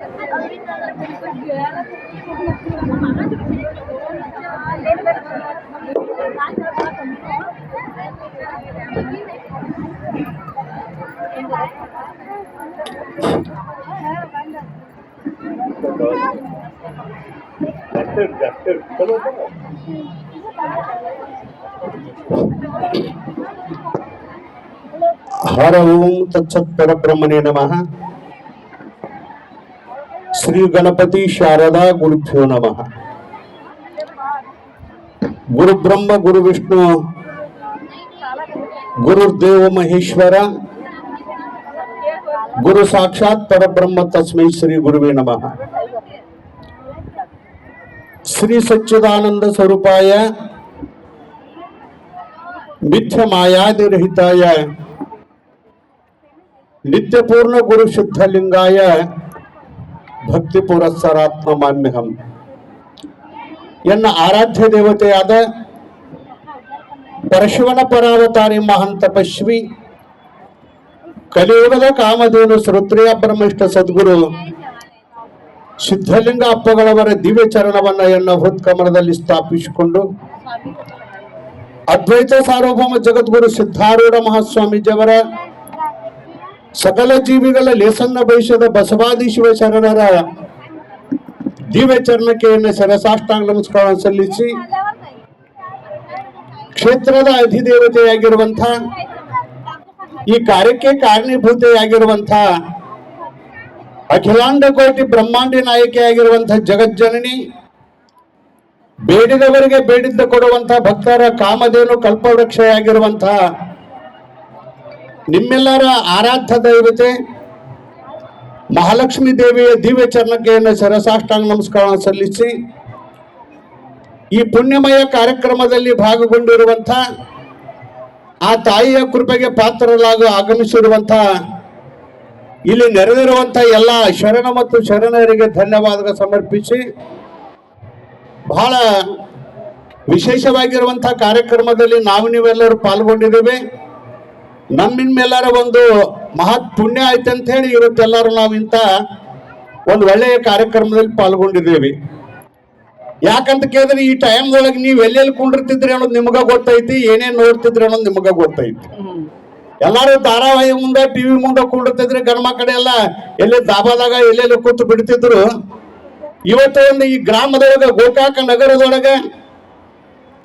हर ओम तत्सत् परब्रह्मणे नमः। श्री गणपति शारदा गुरुभ्यो नम। गुरु ब्रह्म, गुरु विष्णु गुरुर्देव महेश्वर, गुरु साक्षात पर ब्रह्म तस्म श्री गुरु नम। श्री सच्चिदानंद स्वरूपाय, मिथ्य मायादिहिताय नित्यपूर्ण गुरु सिद्धलिंगाय ಭಕ್ತಿ ಪುರಸ್ಸರಾತ್ಮ ಮಾನ್ಯಹಂ ಎನ್ನ ಆರಾಧ್ಯ ದೇವತೆಯಾದ ಪರಶಿವನ ಪರಾವತಾರಿ ಮಹಾನ್ ತಪಸ್ವಿ ಕಲಿಯುಗದ ಕಾಮಧೇನು ಶ್ರೋತ್ರಿಯ ಬ್ರಹ್ಮಿಷ್ಠ ಸದ್ಗುರು, ಸಿದ್ಧಲಿಂಗ ಅಪ್ಪಗಳವರ ದಿವ್ಯ ಚರಣವನ್ನ ಎನ್ನ ಹೃತ್ಕಮಲದಲ್ಲಿ ಸ್ಥಾಪಿಸಿಕೊಂಡು, ಅದ್ವೈತ ಸಾರ್ವಭೌಮ ಜಗದ್ಗುರು ಸಿದ್ಧಾರೂಢ ಮಹಾಸ್ವಾಮೀಜಿಯವರ ಸಕಲ ಜೀವಿಗಳ ಲೇಸನ್ನ ಬಯಸದ ಬಸವಾದಿ ಶಿವಶರಣರ ದಿವ್ಯ ಚರಣಕ್ಕೆ ಎನ್ನ ಸರಸಾಷ್ಟಾಂಗ ನಮಸ್ಕಾರ ಸಲ್ಲಿಸಿ ಕ್ಷೇತ್ರದ ಅಧಿದೇವತೆಯಾಗಿರುವಂಥ, ಈ ಕಾರ್ಯಕ್ಕೆ ಕಾರಣೀಭೂತೆಯಾಗಿರುವಂಥ ಅಖಿಲಾಂಡ ಕೋಟಿ ಬ್ರಹ್ಮಾಂಡ ನಾಯಕಿಯಾಗಿರುವಂಥ ಜಗಜ್ಜನನಿ, ಬೇಡಿದವರಿಗೆ ಬೇಡಿದ್ದ ಕೊಡುವಂತಹ ಭಕ್ತರ ಕಾಮಧೇನು ಕಲ್ಪವೃಕ್ಷಯಾಗಿರುವಂಥ ನಿಮ್ಮೆಲ್ಲರ ಆರಾಧ್ಯ ದೈವತೆ, ಮಹಾಲಕ್ಷ್ಮೀ ದೇವಿಯ ದಿವ್ಯ ಚರಣಕ್ಕೆಯನ್ನು ಸರಸಾಷ್ಟಾಂಗ ನಮಸ್ಕಾರ ಸಲ್ಲಿಸಿ, ಈ ಪುಣ್ಯಮಯ ಕಾರ್ಯಕ್ರಮದಲ್ಲಿ ಭಾಗಗೊಂಡಿರುವಂಥ ಆ ತಾಯಿಯ ಕೃಪೆಗೆ ಪಾತ್ರರಾಗ ಆಗಮಿಸಿರುವಂಥ, ಇಲ್ಲಿ ನೆರೆದಿರುವಂಥ ಎಲ್ಲ ಶರಣ ಮತ್ತು ಶರಣರಿಗೆ ಧನ್ಯವಾದ ಸಮರ್ಪಿಸಿ, ಬಹಳ ವಿಶೇಷವಾಗಿರುವಂಥ ಕಾರ್ಯಕ್ರಮದಲ್ಲಿ ನಾವು ನೀವೆಲ್ಲರೂ ಪಾಲ್ಗೊಂಡಿದ್ದೇವೆ. ನಮ್ಮಿನ್ಮೆಲ್ಲರ ಒಂದು ಮಹತ್ ಪುಣ್ಯ ಆಯ್ತು ಅಂತ ಹೇಳಿ ಇವತ್ತೆಲ್ಲರೂ ನಾವು ಇಂಥ ಒಂದು ಒಳ್ಳೆಯ ಕಾರ್ಯಕ್ರಮದಲ್ಲಿ ಪಾಲ್ಗೊಂಡಿದ್ದೇವೆ. ಯಾಕಂತ ಕೇಳಿದ್ರೆ ಈ ಟೈಮ್ ಒಳಗೆ ನೀವು ಎಲ್ಲೆಲ್ಲಿ ಕುಂಡಿರ್ತಿದ್ರಿ ಅನ್ನೋದು ನಿಮಗ ಗೊತ್ತೈತಿ, ಏನೇನ್ ನೋಡ್ತಿದ್ರಿ ಅನ್ನೋದು ನಿಮಗ ಗೊತ್ತೈತಿ. ಎಲ್ಲಾರು ಧಾರಾವಾಹಿ ಮುಂದೆ, ಟಿವಿ ಮುಂದೆ ಕುಂಡಿರ್ತಿದ್ರಿ ಗಂಡ ಕಡೆ ಎಲ್ಲ ಎಲ್ಲಿ ದಾಬಾದಾಗ ಎಲ್ಲೆಲ್ಲಿ ಕೂತು ಬಿಡ್ತಿದ್ರು. ಇವತ್ತು ಒಂದು ಈ ಗ್ರಾಮದೊಳಗ, ಗೋಕಾಕ ನಗರದೊಳಗ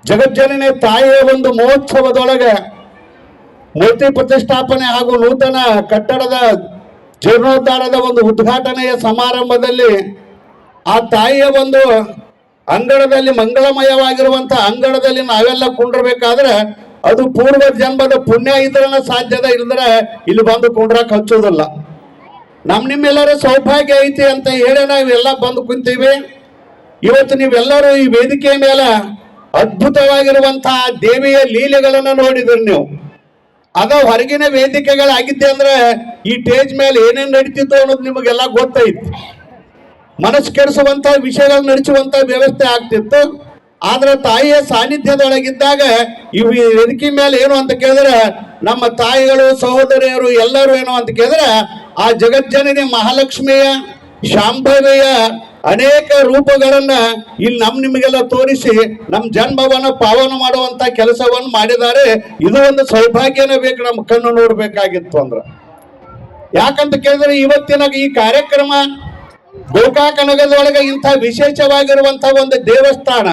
ಜಗಜ್ಜನೇ ತಾಯಿಯ ಒಂದು ಮಹೋತ್ಸವದೊಳಗ ಮೂರ್ತಿ ಪ್ರತಿಷ್ಠಾಪನೆ ಹಾಗೂ ನೂತನ ಕಟ್ಟಡದ ಜೀರ್ಣೋದ್ಧಾರದ ಒಂದು ಉದ್ಘಾಟನೆಯ ಸಮಾರಂಭದಲ್ಲಿ ಆ ತಾಯಿಯ ಒಂದು ಅಂಗಳದಲ್ಲಿ ಮಂಗಳಮಯವಾಗಿರುವಂತ ಅಂಗಳದಲ್ಲಿ ನಾವೆಲ್ಲ ಕುಂಡ್ರಬೇಕಾದ್ರೆ ಅದು ಪೂರ್ವ ಜನ್ಮದ ಪುಣ್ಯ ಇದ್ರನ ಸಾಧ್ಯದ ಇಲ್ಲದ್ರೆ ಇಲ್ಲಿ ಬಂದು ಕುಂಡ್ರಕ್ ಹಚ್ಚೋದಿಲ್ಲ ನಮ್ ನಿಮ್ಮೆಲ್ಲರ ಸೌಭಾಗ್ಯ ಐತಿ ಅಂತ ಹೇಳಿ ನಾವೆಲ್ಲ ಬಂದು ಕುಂತೀವಿ. ಇವತ್ತು ನೀವೆಲ್ಲರೂ ಈ ವೇದಿಕೆ ಮೇಲೆ ಅದ್ಭುತವಾಗಿರುವಂತಹ ದೇವಿಯ ಲೀಲೆಗಳನ್ನ ನೋಡಿದ್ರಿ ನೀವು. ಅದ ಹೊರಗಿನ ವೇದಿಕೆಗಳಾಗಿದ್ದೆ ಅಂದ್ರೆ ಈ ಸ್ಟೇಜ್ ಮೇಲೆ ಏನೇನ್ ನಡೀತಿತ್ತು ಅನ್ನೋದು ನಿಮಗೆಲ್ಲ ಗೊತ್ತೈತಿ. ಮನಸ್ಸು ಕೆಡಿಸುವಂತ, ವಿಷಯಗಳು ನಡೆಸುವಂತ ವ್ಯವಸ್ಥೆ ಆಗ್ತಿತ್ತು. ಆದ್ರೆ ತಾಯಿಯ ಸಾನ್ನಿಧ್ಯದೊಳಗಿದ್ದಾಗ ಇವು ವೇದಿಕೆ ಮೇಲೆ ಏನು ಅಂತ ಕೇಳಿದ್ರೆ, ನಮ್ಮ ತಾಯಿಗಳು, ಸಹೋದರಿಯರು ಎಲ್ಲರೂ ಏನು ಅಂತ ಕೇಳಿದ್ರೆ, ಆ ಜಗಜ್ಜನನಿ ಮಹಾಲಕ್ಷ್ಮಿಯ ಶಾಂಭವಿಯ ಅನೇಕ ರೂಪಗಳನ್ನ ಇಲ್ಲಿ ನಮ್ ನಿಮಗೆಲ್ಲ ತೋರಿಸಿ, ನಮ್ ಜನ್ಮವನ್ನ ಪಾವನ ಮಾಡುವಂತ ಕೆಲಸವನ್ನು ಮಾಡಿದ್ದಾರೆ. ಇದು ಒಂದು ಸೌಭಾಗ್ಯನೇ ಬೇಕು ನಮ್ಮ ಕಣ್ಣು ನೋಡ್ಬೇಕಾಗಿತ್ತು ಅಂದ್ರ. ಯಾಕಂತ ಕೇಳಿದ್ರೆ ಇವತ್ತಿನ ಈ ಕಾರ್ಯಕ್ರಮ ಗೋಕಾಕ ನಗರದೊಳಗೆ ಇಂಥ ವಿಶೇಷವಾಗಿರುವಂತ ಒಂದು ದೇವಸ್ಥಾನ.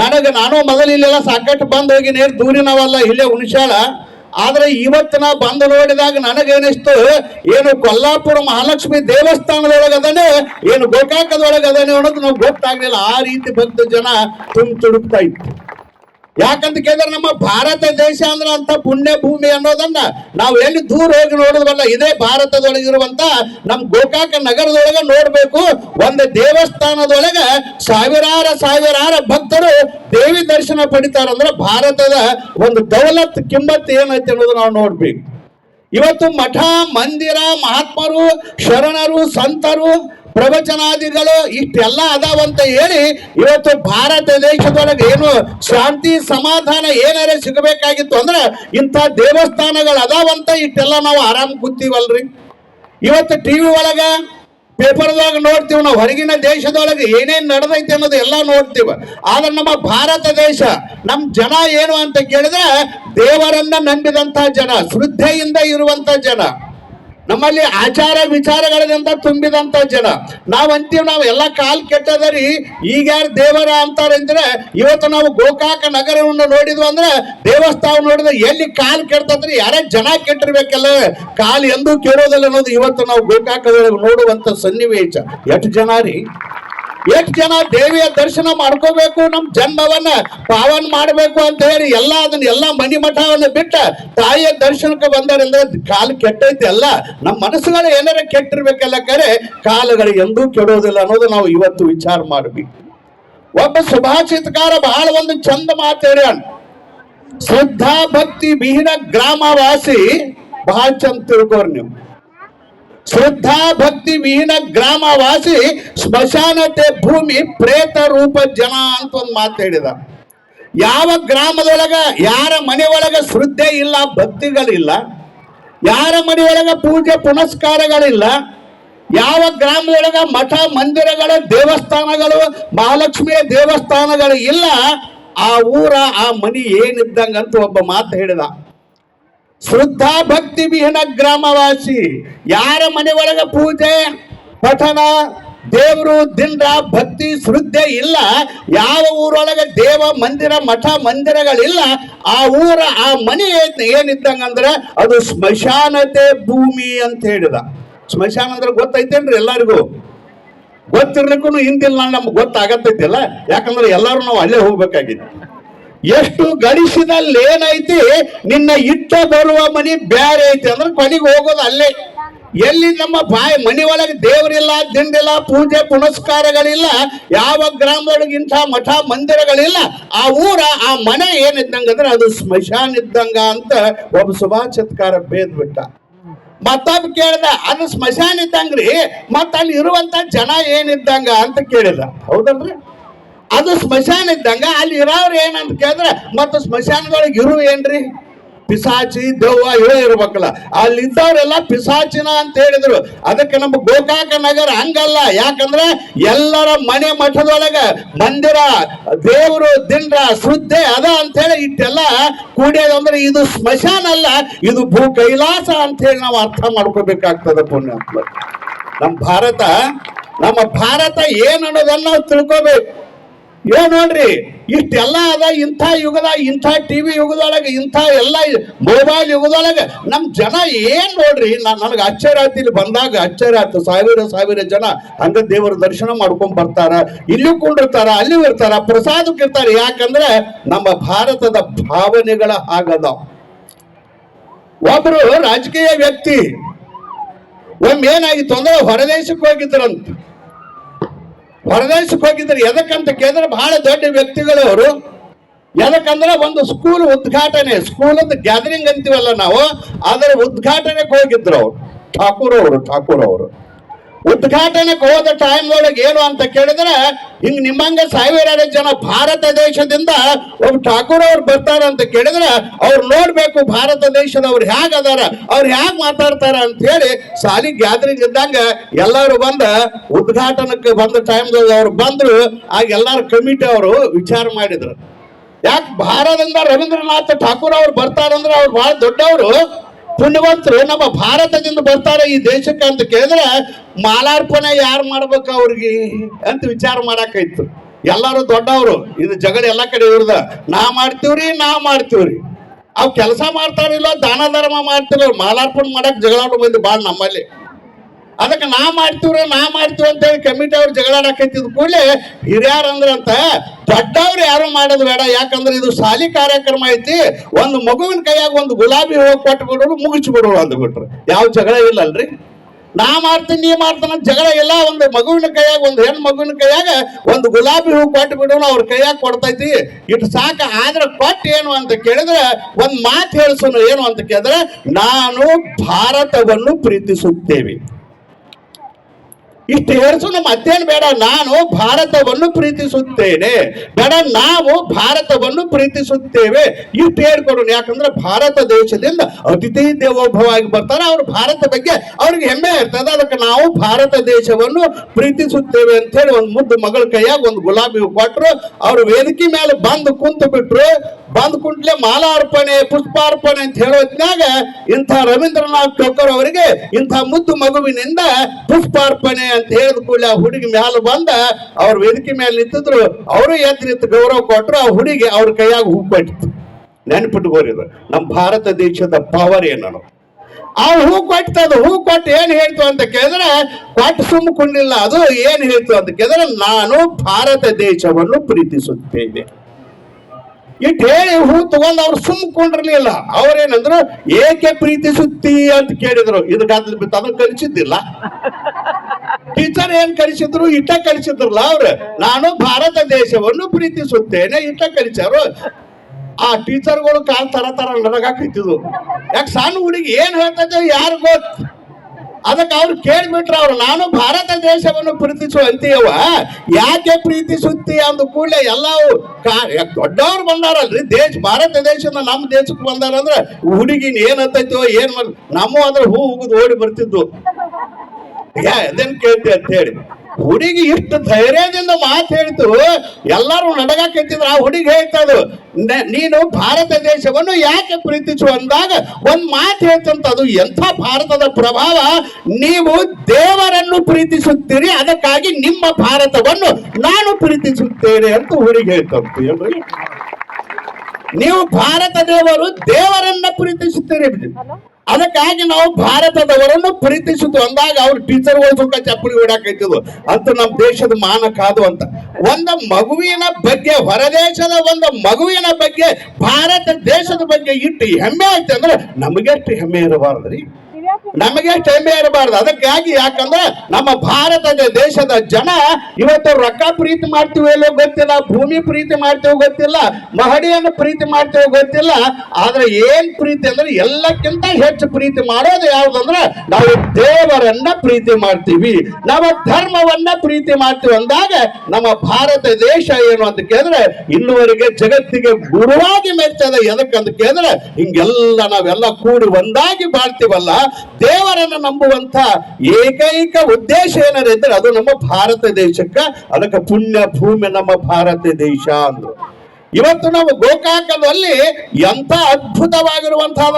ನನಗೆ ನಾನು ಮೊದಲು ಇಲ್ಲೆಲ್ಲ ಸಾಕಷ್ಟು ಬಂದು ಹೋಗಿ ನೇರ್ ದೂರಿನವಲ್ಲ, ಇಲ್ಲೇ ಹುಣಸಾಳ. ಆದ್ರೆ ಇವತ್ತು ನಾ ಬಂದು ನೋಡಿದಾಗ ನನಗೇನಿಸ್ತು? ಏನು ಕೊಲ್ಲಾಪುರ ಮಹಾಲಕ್ಷ್ಮಿ ದೇವಸ್ಥಾನದೊಳಗೆ ಅದನೆ ಏನು ಗೋಕಾಕದೊಳಗೆ ಅದನೆ ಅನ್ನೋದು ನಮ್ಗೆ ಗೊತ್ತಾಗ್ಲಿಲ್ಲ. ಆ ರೀತಿ ಬಂದು ಜನ ತುಂಬ ತುಡುಕ್ತಾ ಇತ್ತು ಯಾಕಂತ ಕೇಳಿದ್ರೆ ನಮ್ಮ ಭಾರತ ದೇಶ ಅಂದ್ರೆ ಅಂತ ಪುಣ್ಯ ಭೂಮಿ ಅನ್ನೋದನ್ನ ನಾವು ಎಲ್ಲಿ ದೂರ ಹೋಗಿ ನೋಡೋದಲ್ಲ ಇದೇ ಭಾರತದೊಳಗಿರುವಂತ ನಮ್ ಗೋಕಾಕ ನಗರದೊಳಗ ನೋಡ್ಬೇಕು. ಒಂದು ದೇವಸ್ಥಾನದೊಳಗ ಸಾವಿರಾರ ಸಾವಿರಾರ ಭಕ್ತರು ದೇವಿ ದರ್ಶನ ಪಡಿತಾರಂದ್ರೆ ಭಾರತದ ಒಂದು ದೌಲತ್ ಕಿಮ್ಮತ್ ಏನೈತೆ ಅನ್ನೋದು ನಾವು ನೋಡ್ಬೇಕು. ಇವತ್ತು ಮಠ, ಮಂದಿರ, ಮಹಾತ್ಮರು, ಶರಣರು, ಸಂತರು ಪ್ರವಚನಾದಿಗಳು ಇಷ್ಟೆಲ್ಲ ಅದಾವಂತ ಹೇಳಿ ಇವತ್ತು ಭಾರತ ದೇಶದೊಳಗೆ ಏನು ಶಾಂತಿ ಸಮಾಧಾನ ಏನಾರ ಸಿಗಬೇಕಾಗಿತ್ತು ಅಂದ್ರೆ ಇಂಥ ದೇವಸ್ಥಾನಗಳು ಅದಾವಂತ ಇಷ್ಟೆಲ್ಲ ನಾವು ಆರಾಮ್ ಕೂತೀವಲ್ರಿ. ಇವತ್ತು ಟಿವಿ ಒಳಗ ಪೇಪರ್ದಾಗ ನೋಡ್ತೀವಿ ನಾವು, ಹೊರಗಿನ ದೇಶದೊಳಗೆ ಏನೇನು ನಡೆದೈತೆ ಅನ್ನೋದು ಎಲ್ಲ ನೋಡ್ತೀವಿ. ಆದ್ರೆ ನಮ್ಮ ಭಾರತ ದೇಶ ನಮ್ಮ ಜನ ಏನು ಅಂತ ಕೇಳಿದ್ರೆ ದೇವರನ್ನ ನಂಬಿದಂತ ಜನ, ಶ್ರದ್ಧೆಯಿಂದ ಇರುವಂತ ಜನ. ನಮ್ಮಲ್ಲಿ ಆಚಾರ ವಿಚಾರಗಳಿಂದ ತುಂಬಿದಂತ ಜನ. ನಾವ್ ಅಂತೀವಿ ನಾವು ಎಲ್ಲ ಕಾಲ್ ಕೆಟ್ಟದರಿ, ಈಗ ಯಾರು ದೇವರ ಅಂತಾರಂದ್ರೆ ಇವತ್ತು ನಾವು ಗೋಕಾಕ ನಗರವನ್ನು ನೋಡಿದ್ವು ಅಂದ್ರೆ, ದೇವಸ್ಥಾನ ನೋಡಿದ್ರೆ ಎಲ್ಲಿ ಕಾಲ್ ಕೆಡ್ತದ್ರಿ, ಯಾರೇ ಜನ ಕೆಟ್ಟಿರ್ಬೇಕಲ್ಲ, ಕಾಲ್ ಎಂದೂ ಕೇಳೋದಿಲ್ಲ ಅನ್ನೋದು ಇವತ್ತು ನಾವು ಗೋಕಾಕದೊಳಗೆ ನೋಡುವಂತ ಸನ್ನಿವೇಶ. ಎಷ್ಟು ಜನ ರೀ? ಎಷ್ಟು ಜನ ದೇವಿಯ ದರ್ಶನ ಮಾಡ್ಕೋಬೇಕು? ನಮ್ಮ ಜನ್ಮವನ್ನ ಪಾವನ್ ಮಾಡಬೇಕು ಅಂತ ಹೇಳಿ ಎಲ್ಲ ಅದನ್ನ ಎಲ್ಲ ಮನಿ ಮಠವನ್ನ ಬಿಟ್ಟ ತಾಯಿಯ ದರ್ಶನಕ್ಕೆ ಬಂದಾರಂದ್ರೆ ಕಾಲು ಕೆಟ್ಟೈತಿ ಅಲ್ಲ. ನಮ್ಮ ಮನಸ್ಸುಗಳು ಏನಾರ ಕೆಟ್ಟಿರ್ಬೇಕಲ್ಲ ಕರೆ, ಕಾಲುಗಳು ಎಂದೂ ಕೆಡೋದಿಲ್ಲ ಅನ್ನೋದು ನಾವು ಇವತ್ತು ವಿಚಾರ ಮಾಡಬೇಕು. ಒಬ್ಬ ಸುಭಾಷಿತಕಾರ ಬಹಳ ಒಂದು ಚಂದ ಮಾತು ಹೇಳ್ಯಾನ ಶ್ರದ್ಧಾ ಭಕ್ತಿ ವಿಹೀನ ಗ್ರಾಮವಾಸಿ, ಬಹಳ ಚಂದ ತಿಳ್ಕೋರ್ ನೀವು. ಶ್ರದ್ಧಾ ಭಕ್ತಿ ವಿಹೀನ ಗ್ರಾಮವಾಸಿ ಸ್ಮಶಾನತೆ ಭೂಮಿ ಪ್ರೇತ ರೂಪ ಜನ ಅಂತ ಒಂದು ಮಾತು ಹೇಳಿದ. ಯಾವ ಗ್ರಾಮದೊಳಗ, ಯಾರ ಮನೆ ಒಳಗ ಶ್ರದ್ಧೆ ಇಲ್ಲ, ಭಕ್ತಿಗಳಿಲ್ಲ, ಯಾರ ಮನೆ ಒಳಗ ಪೂಜೆ ಪುನಸ್ಕಾರಗಳಿಲ್ಲ, ಯಾವ ಗ್ರಾಮದೊಳಗ ಮಠ, ಮಂದಿರಗಳ, ದೇವಸ್ಥಾನಗಳು ಮಹಾಲಕ್ಷ್ಮಿಯ ದೇವಸ್ಥಾನಗಳು ಇಲ್ಲ, ಆ ಊರ, ಆ ಮನಿ ಏನಿದ್ದಂಗಂತ ಒಬ್ಬ ಮಾತು ಹೇಳಿದ. ಶ್ರದ್ಧಾ ಭಕ್ತಿ ವಿಹೀನ ಗ್ರಾಮವಾಸಿ, ಯಾರ ಮನೆ ಒಳಗ ಪೂಜೆ? ಪಠನ ದೇವರು ದಿನರ ಭಕ್ತಿ ಶ್ರದ್ಧೆ ಇಲ್ಲ. ಯಾವ ಊರೊಳಗೆ ದೇವ ಮಂದಿರ, ಮಠ ಮಂದಿರಗಳಿಲ್ಲ, ಆ ಊರ, ಆ ಮನೆ ಏನ್- ಏನಿದ್ದಂಗಂದ್ರೆ ಅದು ಸ್ಮಶಾನತೆ ಭೂಮಿ ಅಂತ ಹೇಳಿದ. ಸ್ಮಶಾನ ಅಂದ್ರೆ ಗೊತ್ತೈತೇನ್ರಿ ಎಲ್ಲರಿಗೂ? ಗೊತ್ತಿರ್ಲಿಕ್ಕೂ ಹಿಂದಿಲ್ಲ ನಮ್ಗೆ ಗೊತ್ತಾಗತ್ತೈತಿಲ್ಲ? ಯಾಕಂದ್ರೆ ಎಲ್ಲರೂ ನಾವು ಅಲ್ಲೇ ಹೋಗ್ಬೇಕಾಗಿತ್ತು. ಎಷ್ಟು ಗಳಿಸಿದಲ್ಲಿ ಏನೈತಿ ನಿನ್ನ ಇಟ್ಟ ಬರುವ ಮನಿ ಬ್ಯಾರೆ ಐತಿ ಅಂದ್ರೆ ಕೊನೆಗೆ ಹೋಗೋದು ಅಲ್ಲೇ. ಎಲ್ಲಿ ನಮ್ಮ ಬಾಯಿ ಮನಿ ಒಳಗೆ ದೇವರಿಲ್ಲ, ದಿಂಡಿಲ್ಲ, ಪೂಜೆ ಪುನಸ್ಕಾರಗಳಿಲ್ಲ, ಯಾವ ಗ್ರಾಮದೊಳಗೆ ಇಂಥ ಮಠ ಮಂದಿರಗಳಿಲ್ಲ, ಆ ಊರ, ಆ ಮನೆ ಏನಿದ್ದಂಗ ಅಂದ್ರೆ ಅದು ಸ್ಮಶಾನ ಇದ್ದಂಗ ಅಂತ ಒಬ್ಬ ಸುಭಾಷಿತಕಾರ ಬೇದ್ ಬಿಟ್ಟ. ಮತ್ತೊಬ್ಬ ಕೇಳ್ದ, ಅದು ಸ್ಮಶಾನ ಇದ್ದಂಗ್ರಿ ಮತ್ತ ಅಲ್ಲಿ ಇರುವಂತ ಜನ ಏನಿದ್ದಂಗ ಅಂತ ಕೇಳಿದ. ಹೌದಲ್ರಿ? ಅದು ಸ್ಮಶಾನ ಇದ್ದಂಗ, ಅಲ್ಲಿ ಇರೋರು ಏನಂತ ಕೇಳಿದ್ರೆ, ಮತ್ತು ಸ್ಮಶಾನದೊಳಗೆ ಇರು ಏನ್ರಿ? ಪಿಸಾಚಿ, ದೆವ್ವ ಇವೇ ಇರ್ಬೇಕಲ್ಲ. ಅಲ್ಲಿ ಇದ್ದವರೆಲ್ಲ ಪಿಸಾಚಿನ ಅಂತ ಹೇಳಿದ್ರು. ಅದಕ್ಕೆ ನಮ್ಮ ಗೋಕಾಕ ನಗರ ಹಂಗಲ್ಲ. ಯಾಕಂದ್ರೆ ಎಲ್ಲರ ಮನೆ ಮಠದೊಳಗ ಮಂದಿರ, ದೇವರು, ದಿಂಡ್ರ ಶ್ರದ್ಧೆ ಅದ ಅಂತ ಹೇಳಿ ಇಟ್ಟೆಲ್ಲ ಕೂಡ್ಯದಂದ್ರೆ ಇದು ಸ್ಮಶಾನ ಅಲ್ಲ, ಇದು ಭೂ ಕೈಲಾಸ ಅಂತ ಹೇಳಿ ನಾವು ಅರ್ಥ ಮಾಡ್ಕೋಬೇಕಾಗ್ತದೆ ಪುಣ್ಯ ನಮ್ಮ ಭಾರತ ನಮ್ಮ ಭಾರತ ಏನನ್ನೋದನ್ನ ನಾವು ತಿಳ್ಕೋಬೇಕು. ಏ ನೋಡ್ರಿ ಇಷ್ಟೆಲ್ಲ ಅದ, ಇಂಥ ಯುಗದ, ಇಂಥ ಟಿವಿ ಯುಗದೊಳಗೆ, ಇಂಥ ಎಲ್ಲ ಮೊಬೈಲ್ ಯುಗದೊಳಗೆ. ನಮ್ಮ ಜನ ಏನ್ ನೋಡ್ರಿ? ನಾನು ನನಗೆ ಆಶ್ಚರ್ಯ ಆಯ್ತು, ಇಲ್ಲಿ ಬಂದಾಗ ಆಶ್ಚರ್ಯ ಆಯ್ತು. ಸಾವಿರ ಸಾವಿರ ಜನ ಹಂಗ ದೇವರ ದರ್ಶನ ಮಾಡ್ಕೊಂಡ್ ಬರ್ತಾರ. ಇಲ್ಲಿ ಕುಂಡಿರ್ತಾರ ಅಲ್ಲಿ ಇರ್ತಾರ, ಪ್ರಸಾದಕ್ಕೆ ಇರ್ತಾರೆ. ಯಾಕಂದ್ರೆ ನಮ್ಮ ಭಾರತದ ಭಾವನೆಗಳ ಆಗದ ಒಬ್ರು ರಾಜಕೀಯ ವ್ಯಕ್ತಿ, ಒಮ್ಮೆ ಏನಾಗಿತ್ತು ಅಂದ್ರೆ ಹೊರದೇಶಕ್ಕೆ ಹೋಗಿದ್ರಂತ. ಹೊರದೇಶಕ್ಕೆ ಹೋಗಿದ್ರು ಎದಕ್ಕಂತ ಕೇಳಿದ್ರೆ ಬಹಳ ದೊಡ್ಡ ವ್ಯಕ್ತಿಗಳು ಅವರು. ಎದಕ್ಕಂದ್ರೆ ಒಂದು ಸ್ಕೂಲ್ ಉದ್ಘಾಟನೆ ಸ್ಕೂಲ್ ಗ್ಯಾದರಿಂಗ್ ಅಂತೀವಲ್ಲ ನಾವು, ಅದರ ಉದ್ಘಾಟನೆಗೆ ಹೋಗಿದ್ರು ಅವರು. ಠಾಕೂರ್ ಅವರು ಠಾಕೂರ್ ಅವರು. ಉದ್ಘಾಟನೆಗೆ ಹೋದ ಟೈಮ್ ಒಳಗೆ ಏನು ಅಂತ ಕೇಳಿದ್ರೆ ಹಿಂಗ್ ನಿಮ್ಮಂಗ ಸಾವಿರಾರು ಜನ ಭಾರತ ದೇಶದಿಂದ ಒಬ್ಬ ಠಾಕೂರ್ ಅವ್ರು ಬರ್ತಾರ ಅಂತ ಕೇಳಿದ್ರೆ, ಅವ್ರು ನೋಡ್ಬೇಕು ಭಾರತ ದೇಶದವ್ರು ಹೇಗ್ ಅದಾರ ಅವ್ರು ಹೇಗ್ ಮಾತಾಡ್ತಾರ ಅಂತ ಹೇಳಿ ಸಾಲಿ ಗ್ಯಾದರಿಂಗ್ ಇದ್ದಂಗ ಎಲ್ಲಾರು ಬಂದ ಉದ್ಘಾಟನಕ್ಕೆ ಬಂದ ಟೈಮ್ದಾಗ ಅವ್ರು ಬಂದ್ರು ಆಗ ಎಲ್ಲಾರು ಕಮಿಟಿ ಅವರು ವಿಚಾರ ಮಾಡಿದ್ರು. ಯಾಕೆ ಭಾರತದಿಂದ ರವೀಂದ್ರನಾಥ್ ಠಾಕೂರ್ ಅವ್ರು ಬರ್ತಾರಂದ್ರೆ ಅವ್ರು ಬಹಳ ದೊಡ್ಡವರು. ಪುಣ್ಯವಂತರು ನಮ್ಮ ಭಾರತದಿಂದ ಬರ್ತಾರೆ ಈ ದೇಶಕ್ಕೆ ಅಂತ ಕೇಳಿದ್ರೆ ಮಾಲಾರ್ಪಣೆ ಯಾರು ಮಾಡ್ಬೇಕು ಅವ್ರಿಗೆ ಅಂತ ವಿಚಾರ ಮಾಡಾಕೈತು ಎಲ್ಲರೂ ದೊಡ್ಡವರು, ಇದು ಜಗಳ ಎಲ್ಲ ಕಡೆ ಇವ್ರದ ನಾ ಮಾಡ್ತೀವ್ರಿ ನಾ ಮಾಡ್ತೀವ್ರಿ. ಅವ್ ಕೆಲಸ ಮಾಡ್ತಾರಿಲ್ಲ, ದಾನ ಧರ್ಮ ಮಾಡ್ತಿಲ್ಲ, ಮಾಲಾರ್ಪಣೆ ಮಾಡಕ್ ಜಗಳ ಬಂದು ಭಾಳ ನಮ್ಮಲ್ಲಿ. ಅದಕ್ಕೆ ನಾ ಮಾಡ್ತೀವ್ರ, ನಾ ಮಾಡ್ತೀವಿ ಅಂತ ಹೇಳಿ ಕಮಿಟಿ ಅವ್ರು ಜಗಳಾಡಕತ್ತಿದ್ ಕೂಡಲೇ ಹಿರಿಯರ್ ಅಂದ್ರಂತ ದೊಡ್ಡವ್ರು ಯಾರು ಮಾಡೋದು ಬೇಡ, ಯಾಕಂದ್ರೆ ಇದು ಶಾಲಿ ಕಾರ್ಯಕ್ರಮ ಐತಿ, ಒಂದು ಮಗುವಿನ ಕೈಯಾಗ ಒಂದು ಗುಲಾಬಿ ಹೂ ಕೊಟ್ಟು ಬಿಡೋರು ಮುಗಿಸಿ ಬಿಡೋರು ಅಂದ್ಬಿಟ್ರು. ಯಾವ ಜಗಳ ಇಲ್ಲ ಅಲ್ರಿ ನಾ ಮಾಡ್ತೀನಿ, ನೀ ಮಾಡ್ತಾನ ಜಗಳ ಇಲ್ಲ, ಒಂದು ಮಗುವಿನ ಕೈಯಾಗ, ಒಂದು ಹೆಣ್ಣು ಮಗುವಿನ ಕೈಯಾಗ ಒಂದು ಗುಲಾಬಿ ಹೂ ಕೊಟ್ಟು ಬಿಡೋಣ ಅವ್ರ ಕೈಯಾಗ ಕೊಡ್ತೈತಿ. ಇಟ್ ಸಾಕ, ಆದ್ರೆ ಕೊಟ್ಟು ಏನು ಅಂತ ಕೇಳಿದ್ರೆ ಒಂದು ಮಾತು ಹೇಳಿಸೋಣ ಏನು ಅಂತ ಕೇಳಿದ್ರೆ, ನಾನು ಭಾರತವನ್ನು ಪ್ರೀತಿಸುತ್ತೇವೆ. ಇಷ್ಟು ಹೇಳಿಸು ಮತ್ತೇನು ಬೇಡ, ನಾನು ಭಾರತವನ್ನು ಪ್ರೀತಿಸುತ್ತೇನೆ. ಬೇಡ, ನಾವು ಭಾರತವನ್ನು ಪ್ರೀತಿಸುತ್ತೇವೆ. ಇಷ್ಟು ಹೇಳ್ಕೊಡು, ಯಾಕಂದ್ರೆ ಭಾರತ ದೇಶದಿಂದ ಅತಿಥಿ ದೇವೋಭವಾಗಿ ಬರ್ತಾರೆ. ಅವ್ರು ಭಾರತ ಬಗ್ಗೆ ಅವ್ರಿಗೆ ಹೆಮ್ಮೆ ಇರ್ತದೆ. ಅದಕ್ಕೆ ನಾವು ಭಾರತ ದೇಶವನ್ನು ಪ್ರೀತಿಸುತ್ತೇವೆ ಅಂತ ಹೇಳಿ ಒಂದು ಮುದ್ದು ಮಗಳ ಕೈಯಾಗ ಒಂದು ಗುಲಾಬಿ ಕೊಟ್ರು. ಅವ್ರು ವೇದಿಕೆ ಮೇಲೆ ಬಂದು ಕುಂತು ಬಿಟ್ರು. ಬಂದ್ ಕುಂಟ್ಲೆ ಮಾಲಾರ್ಪಣೆ ಪುಷ್ಪಾರ್ಪಣೆ ಅಂತ ಹೇಳೋದ್ನಾಗ ಇಂಥ ರವೀಂದ್ರನಾಥ್ ಟೋಕರ್ ಅವರಿಗೆ ಇಂಥ ಮುದ್ದು ಮಗುವಿನಿಂದ ಪುಷ್ಪಾರ್ಪಣೆ ಅಂತ ಹೇಳಿದ ಕೂಡಲೇ ಆ ಹುಡುಗಿ ಮ್ಯಾಲ ಬಂದ ಅವ್ರ ವೇದಿಕೆ ಮೇಲೆ ನಿಂತಿದ್ರು. ಅವರು ಎದ್ದು ನಿಂತು ಗೌರವ ಕೊಟ್ಟರು ಆ ಹುಡುಗಿ ಅವ್ರ ಕೈಯಾಗ ಹೂ ಕೊಟ್ಟಿತ್ತು. ನೆನ್ಪಿಟ್ಕೋರಿದ್ರು ನಮ್ಮ ಭಾರತ ದೇಶದ ಪವರ್ ಏನೋ ಆ ಹೂ ಕೊಟ್ಟದು ಹೂ ಕೊಟ್ಟು ಏನ್ ಹೇಳ್ತು ಅಂತ ಕೇಳಿದ್ರೆ, ಕೊಟ್ಟು ಸುಮ್ಮಕೊಂಡಿಲ್ಲ ಅದು ಏನ್ ಹೇಳ್ತು ಅಂತ ಕೇಳಿದ್ರೆ, ನಾನು ಭಾರತ ದೇಶವನ್ನು ಪ್ರೀತಿಸುತ್ತೇನೆ. ಇಟ್ ಹೇಳಿ ಹೂ ತಗೊಂಡು ಅವ್ರು ಸುಮ್ಕೊಂಡಿರ್ಲಿಲ್ಲ ಅವ್ರೇನಂದ್ರು, ಏಕೆ ಪ್ರೀತಿಸುತ್ತಿ ಅಂತ ಕೇಳಿದ್ರು. ಇದಕ್ಕಾದ್ರೆ ಅದನ್ನ ಕಲಿಸಿದ್ದಿಲ್ಲ. ಟೀಚರ್ ಏನ್ ಕಲಿಸಿದ್ರು ಇಟ್ಟ ಕಲಿಸಿದ್ರಲ್ಲ ಅವ್ರು. ನಾನು ಭಾರತ ದೇಶವನ್ನು ಪ್ರೀತಿಸುತ್ತೇನೆ. ಇಟ್ಟ ಕಲಿಸಾರು ಆ ಟೀಚರ್ಗಳು ಕಾಲ್ ತರ ತರ ನಡಗಾಕಿತ್ತಿದ್ವು ಯಾಕೆ ಸಣ್ಣ ಹುಡುಗಿ ಏನ್ ಹೇಳ್ತದೆ ಯಾರು ಗೊತ್ತು? ಅದಕ್ಕೆ ಅವ್ರು ಕೇಳ್ಬಿಟ್ರ ಅವ್ರು. ನಾನು ಭಾರತ ದೇಶವನ್ನು ಪ್ರೀತಿಸುವ ಅಂತೀಯವ ಯಾಕೆ ಪ್ರೀತಿಸುತ್ತಿ ಅಂದ ಕೂಡಲೇ ಎಲ್ಲವೂ ದೊಡ್ಡವ್ರು ಬಂದಾರಲ್ರಿ? ದೇಶ, ಭಾರತ ದೇಶದ ನಮ್ಮ ದೇಶಕ್ಕೆ ಬಂದಾರ ಅಂದ್ರೆ ಹುಡುಗಿನ ಏನ್ ಹತ್ತೈತೋ ಏನ್ ನಮ್ಮ ಅದ್ರ ಹೂ ಉಗಿದು ಓಡಿ ಬರ್ತಿದ್ದು. ಯಾ ಅದೇನ್ ಕೇಳ್ತಿ ಅಂತ ಹೇಳಿ. ಹುಡುಗಿ ಇಷ್ಟು ಧೈರ್ಯದಿಂದ ಮಾತು ಹೇಳ್ತು, ಎಲ್ಲರೂ ನಡಗಾಕತ್ತಿದ್ರು ಆ ಹುಡುಗಿ ಹೇಳ್ತದು ನ- ನೀನು ಭಾರತ ದೇಶವನ್ನು ಯಾಕೆ ಪ್ರೀತಿಸು? ಅಂದಾಗ ಒಂದ್ ಮಾತು ಹೇಳ್ತಂತ, ಅದು ಎಂಥ ಭಾರತದ ಪ್ರಭಾವ, ನೀವು ದೇವರನ್ನು ಪ್ರೀತಿಸುತ್ತೀರಿ, ಅದಕ್ಕಾಗಿ ನಿಮ್ಮ ಭಾರತವನ್ನು ನಾನು ಪ್ರೀತಿಸುತ್ತೇನೆ ಅಂತ ಹುಡುಗಿ ಹೇಳ್ತಂತ ನೀವು ಭಾರತ ದೇವರು ದೇವರನ್ನ ಪ್ರೀತಿಸುತ್ತೀರಿ. ಅದಕ್ಕಾಗಿ ನಾವು ಭಾರತದವರನ್ನು ಪ್ರೀತಿಸುತ್ತು ಅಂದಾಗ ಅವ್ರ ಟೀಚರ್ಗಳು ಸುಖ ಚಪ್ಪಲಿ ಹೊಡಾಕೈತಿದ್ವು ಅಂತ ನಮ್ಮ ದೇಶದ ಮಾನ ಕಾದು ಅಂತ. ಒಂದು ಮಗುವಿನ ಬಗ್ಗೆ, ಹೊರದೇಶದ ಒಂದು ಮಗುವಿನ ಬಗ್ಗೆ, ಭಾರತ ದೇಶದ ಬಗ್ಗೆ ಇಟ್ಟು ಹೆಮ್ಮೆ ಐತೆ ಅಂದ್ರೆ ನಮಗೆಷ್ಟು ಹೆಮ್ಮೆ ಇರಬಾರ್ದ್ರಿ. ನಮಗೆ ಟೈಮೇ ಇರಬಾರ್ದು ಅದಕ್ಕಾಗಿ ಯಾಕಂದ್ರೆ ನಮ್ಮ ಭಾರತದ ದೇಶದ ಜನ ಇವತ್ತು ರೊಕ್ಕ ಪ್ರೀತಿ ಮಾಡ್ತೀವಿ ಇಲ್ಲೋ ಗೊತ್ತಿಲ್ಲ, ಭೂಮಿ ಪ್ರೀತಿ ಮಾಡ್ತೀವಿ ಗೊತ್ತಿಲ್ಲ, ಮಹಡಿಯನ್ನು ಪ್ರೀತಿ ಮಾಡ್ತೀವಿ ಗೊತ್ತಿಲ್ಲ, ಆದ್ರೆ ಏನ್ ಪ್ರೀತಿ ಅಂದ್ರೆ ಎಲ್ಲಕ್ಕಿಂತ ಹೆಚ್ಚು ಪ್ರೀತಿ ಮಾಡೋದು ಯಾವ್ದಂದ್ರೆ ನಾವು ದೇವರನ್ನ ಪ್ರೀತಿ ಮಾಡ್ತೀವಿ, ನಮ್ಮ ಧರ್ಮವನ್ನ ಪ್ರೀತಿ ಮಾಡ್ತೀವಿ ಅಂದಾಗ ನಮ್ಮ ಭಾರತ ದೇಶ ಏನು ಅಂತ ಕೇಳಿದ್ರೆ ಇನ್ನುವರೆಗೆ ಜಗತ್ತಿಗೆ ಗುರುವಾಗಿ ಮೆಚ್ಚದ ಎದಕ್ಕಂತ ಕೇಳಿದ್ರೆ ಹಿಂಗೆಲ್ಲ ನಾವೆಲ್ಲ ಕೂಡಿ ಒಂದಾಗಿ ಬಾಳ್ತೀವಲ್ಲ ದೇವರನ್ನ ನಂಬುವಂತ ಏಕೈಕ ಉದ್ದೇಶ ಏನಾದ್ರೆ ಅದು ನಮ್ಮ ಭಾರತ ದೇಶಕ್ಕ, ಅದಕ್ಕೆ ಪುಣ್ಯ ಭೂಮಿ ನಮ್ಮ ಭಾರತ ದೇಶ ಅಂದ್ರು. ಇವತ್ತು ನಾವು ಗೋಕಾಕದಲ್ಲಿ ಎಂತ ಅದ್ಭುತವಾಗಿರುವಂತಹ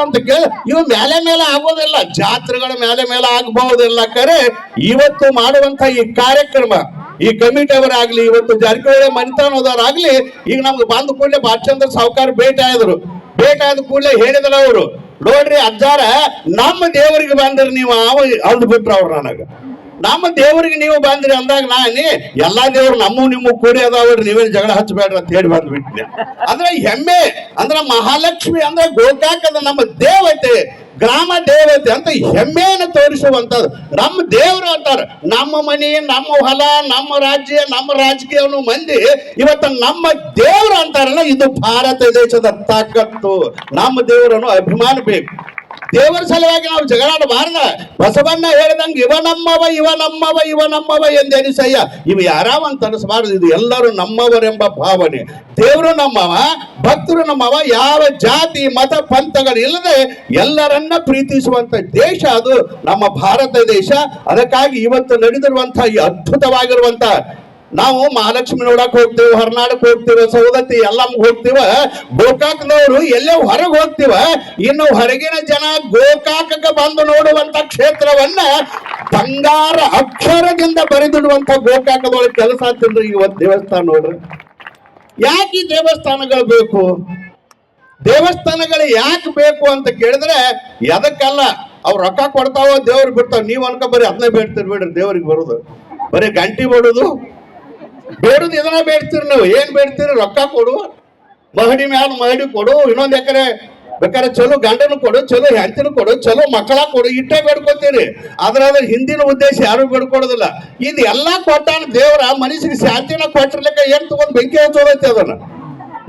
ಇವು ಮೇಲೆ ಮೇಲೆ ಆಗೋದಿಲ್ಲ, ಜಾತ್ರೆಗಳ ಮೇಲೆ ಮೇಲೆ ಆಗಬಹುದಿಲ್ಲ ಕರೆ. ಇವತ್ತು ಮಾಡುವಂತ ಈ ಕಾರ್ಯಕ್ರಮ, ಈ ಕಮಿಟಿ ಅವರಾಗ್ಲಿ, ಇವತ್ತು ಜಾರಕಿಹೊಳಿ ಮನಿತನದವರಾಗ್ಲಿ, ಈಗ ನಮ್ಗೆ ಬಂದ ಕೂಡಲೇ ಭಾಷಂದ್ರ ಸಾವುಕಾರ ಭೇಟಿ ಆದ್ರು. ಭೇಟಿ ಆದ ಕೂಡಲೇ ಹೇಳಿದ್ರ ಅವರು ನೋಡ್ರಿ ಅಜ್ಜಾರ ನಮ್ಮ ದೇವರಿಗೆ ಬಂದ್ರೆ ನೀವು ಅವ ಅಂದ್ಬಿಟ್ರು ಅವ್ರು ನನಗ. ನಮ್ಮ ದೇವರಿಗೆ ನೀವು ಬಂದ್ರಿ ಅಂದಾಗ ನಾನೇ ಎಲ್ಲಾ ದೇವ್ರು ನಮ್ಮ ನಿಮ್ಮ ಕೂಡಿ ಅದಾವ್ರಿ, ನೀವೇನು ಜಗಳ ಹಚ್ಚಬೇಡ್ರಿ ಅಂತ ಹೇಳಿ ಬಂದ್ಬಿಟ್ನೆ. ಅಂದ್ರೆ ಹೆಮ್ಮೆ, ಅಂದ್ರೆ ಮಹಾಲಕ್ಷ್ಮಿ ಅಂದ್ರೆ ಗೋಕಾಕದ ನಮ್ಮ ದೇವತೆ, ಗ್ರಾಮ ದೇವತೆ ಅಂತ ಹೆಮ್ಮೆಯನ್ನು ತೋರಿಸುವಂತದ್ದು ನಮ್ಮ ದೇವರು ಅಂತಾರೆ, ನಮ್ಮ ಮನೆ, ನಮ್ಮ ಹೊಲ, ನಮ್ಮ ರಾಜ್ಯ, ನಮ್ಮ ರಾಜಕೀಯ ಮಂದಿ ಇವತ್ತು ನಮ್ಮ ದೇವರು ಅಂತಾರಲ್ಲ, ಇದು ಭಾರತ ದೇಶದ ತಾಕತ್ತು. ನಮ್ಮ ದೇವರನ್ನು ಅಭಿಮಾನ ಬೇಕು. ದೇವರ ಸಲುವಾಗಿ ನಾವು ಜಗಳಾಡಬಾರ್ದ ಬಸವಣ್ಣ ಹೇಳಿದಂಗ, ಇವ ನಮ್ಮವ ಇವ ನಮ್ಮವ ಇವ ನಮ್ಮವ ಎಂದೆನಿಸಯ್ಯ ಇವು ಯಾರಾವ ಅಂತ ಅನಿಸಬಾರದು. ಇದು ಎಲ್ಲರೂ ನಮ್ಮವರೆಂಬ ಭಾವನೆ. ದೇವರು ನಮ್ಮವ, ಭಕ್ತರು ನಮ್ಮವ, ಯಾವ ಜಾತಿ, ಮತ, ಪಂಥಗಳಿಲ್ಲದೆ ಎಲ್ಲರನ್ನ ಪ್ರೀತಿಸುವಂತ ದೇಶ ಅದು. ನಮ್ಮ ಭಾರತ ದೇಶ. ಅದಕ್ಕಾಗಿ ಇವತ್ತು ನಡೆದಿರುವಂತಹ ಈ ಅದ್ಭುತವಾಗಿರುವಂತ ನಾವು ಮಹಾಲಕ್ಷ್ಮಿ ನೋಡಕ್ ಹೋಗ್ತೀವಿ, ಹೊರನಾಡಕ್ ಹೋಗ್ತೀವಿ ಸೌದತ್ತಿ ಎಲ್ಲಮ್ಗೆ ಹೋಗ್ತೀವ, ಗೋಕಾಕ್ನವರು ಎಲ್ಲೇ ಹೊರಗೆ ಹೋಗ್ತೀವ, ಇನ್ನು ಹೊರಗಿನ ಜನ ಗೋಕಾಕ ಬಂದು ನೋಡುವಂತ ಕ್ಷೇತ್ರವನ್ನ ಬಂಗಾರ ಅಕ್ಷರದಿಂದ ಬರೆದಿಡುವಂತ ಗೋಕಾಕದೊಳಗೆ ಕೆಲಸ ಆಗ್ತಿದ್ರು ಇವತ್ತು ದೇವಸ್ಥಾನ ನೋಡ್ರಿ. ಯಾಕೆ ಈ ದೇವಸ್ಥಾನಗಳು ಬೇಕು? ದೇವಸ್ಥಾನಗಳು ಯಾಕೆ ಬೇಕು ಅಂತ ಕೇಳಿದ್ರೆ, ಎದಕ್ಕಲ್ಲ ಅವ್ರು ರೊಕ್ಕ ಕೊಡ್ತಾವ ದೇವ್ರಿಗೆ ಬಿಡ್ತಾವ, ನೀವು ಅನ್ಕೊ ಬರೀ ಅದನ್ನೇ ಬೇಡ್ತೀರಿ ಬಿಡ್ರಿ ದೇವ್ರಿಗೆ ಬರೋದು. ಬರೀ ಗಂಟಿ ಬಿಡೋದು ಬೇಡುದು ಇದನ್ನ ಬೇಡ್ತೀರಿ ನೀವು. ಏನ್ ಬೇಡ್ತೀರಿ? ರೊಕ್ಕ ಕೊಡು. ಮಹಡಿ ಮ್ಯಾಲ ಮಹಡಿ ಕೊಡು. ಇನ್ನೊಂದ್ ಎಕರೆ ಬೇಕಾದ್ರೆ ಚಲೋ ಗಂಡನು ಕೊಡು, ಚಲೋ ಹೆಂಡತಿನ ಕೊಡು, ಚಲೋ ಮಕ್ಕಳ ಕೊಡು. ಇಟ್ಟೇ ಬೇಡ್ಕೋತೀರಿ. ಆದ್ರೆ ಅದ್ರ ಹಿಂದಿನ ಉದ್ದೇಶ ಯಾರು ಬೇಡ್ಕೊಡೋದಿಲ್ಲ. ಇದು ಎಲ್ಲಾ ಕೊಟ್ಟಾನ ದೇವ್ರ ಮನುಷ್ಯರಿಗೆ ಶಾಂತಿನ ಕೊಟ್ಟಿರ್ಲಿಕ್ಕ ಏನ್ ತಗೊಂಡ್ ಬೆಂಕಿ ಹಚ್ಚೋದೈತಿ ಅದನ್ನ?